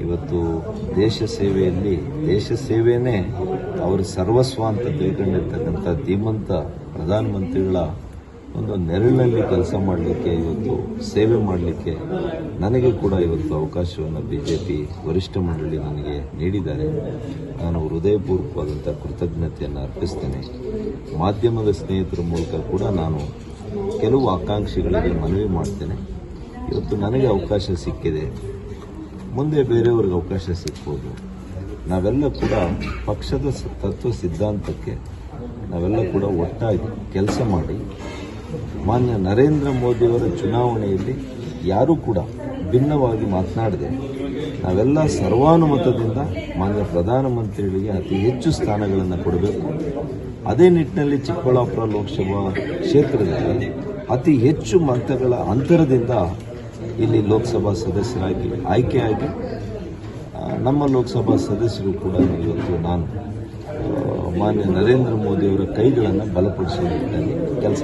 ಇವತ್ತು ದೇಶ ಸೇವೆಯಲ್ಲಿ, ದೇಶ ಸೇವೆಯೇ ಅವರ ಸರ್ವಸ್ವ ಅಂತ ತಿಳ್ಕೊಂಡಿರ್ತಕ್ಕಂಥ ಧೀಮಂತ ಪ್ರಧಾನಮಂತ್ರಿಗಳ ಒಂದು ನೆರಳಲ್ಲಿ ಕೆಲಸ ಮಾಡಲಿಕ್ಕೆ, ಇವತ್ತು ಸೇವೆ ಮಾಡಲಿಕ್ಕೆ ನನಗೆ ಕೂಡ ಇವತ್ತು ಅವಕಾಶವನ್ನು ಬಿ ಜೆ ಪಿ ವರಿಷ್ಠ ಮಂಡಳಿ ನನಗೆ ನೀಡಿದ್ದಾರೆ. ನಾನು ಹೃದಯಪೂರ್ವಕವಾದಂಥ ಕೃತಜ್ಞತೆಯನ್ನು ಅರ್ಪಿಸ್ತೇನೆ. ಮಾಧ್ಯಮದ ಸ್ನೇಹಿತರ ಮೂಲಕ ಕೂಡ ನಾನು ಕೆಲವು ಆಕಾಂಕ್ಷಿಗಳಿಗೆ ಮನವಿ ಮಾಡ್ತೇನೆ. ಇವತ್ತು ನನಗೆ ಅವಕಾಶ ಸಿಕ್ಕಿದೆ. ಮುಂದೆ ಬೇರೆಯವ್ರಿಗೆ ಅವಕಾಶ ಸಿಗ್ಬೋದು. ನಾವೆಲ್ಲ ಕೂಡ ಪಕ್ಷದ ತತ್ವ ಸಿದ್ಧಾಂತಕ್ಕೆ ನಾವೆಲ್ಲ ಕೂಡ ಒಟ್ಟಾಗಿ ಕೆಲಸ ಮಾಡಿ, ಮಾನ್ಯ ನರೇಂದ್ರ ಮೋದಿಯವರ ಚುನಾವಣೆಯಲ್ಲಿ ಯಾರೂ ಕೂಡ ಭಿನ್ನವಾಗಿ ಮಾತನಾಡದೆ ನಾವೆಲ್ಲ ಸರ್ವಾನುಮತದಿಂದ ಮಾನ್ಯ ಪ್ರಧಾನಮಂತ್ರಿಗಳಿಗೆ ಅತಿ ಹೆಚ್ಚು ಸ್ಥಾನಗಳನ್ನು ಕೊಡಬೇಕು. ಅದೇ ನಿಟ್ಟಿನಲ್ಲಿ ಚಿಕ್ಕಬಳ್ಳಾಪುರ ಲೋಕಸಭಾ ಕ್ಷೇತ್ರದಲ್ಲಿ ಅತಿ ಹೆಚ್ಚು ಮತಗಳ ಅಂತರದಿಂದ ಇಲ್ಲಿ ಲೋಕಸಭಾ ಸದಸ್ಯರಾಗಿ ಆಯ್ಕೆಯಾಗಿ ನಮ್ಮ ಲೋಕಸಭಾ ಸದಸ್ಯರು ಕೂಡ ಇವತ್ತು ನಾನು ಮಾನ್ಯ ನರೇಂದ್ರ ಮೋದಿಯವರ ಕೈಗಳನ್ನು ಬಲಪಡಿಸುವ ನಿಟ್ಟಿನಲ್ಲಿ ಕೆಲಸ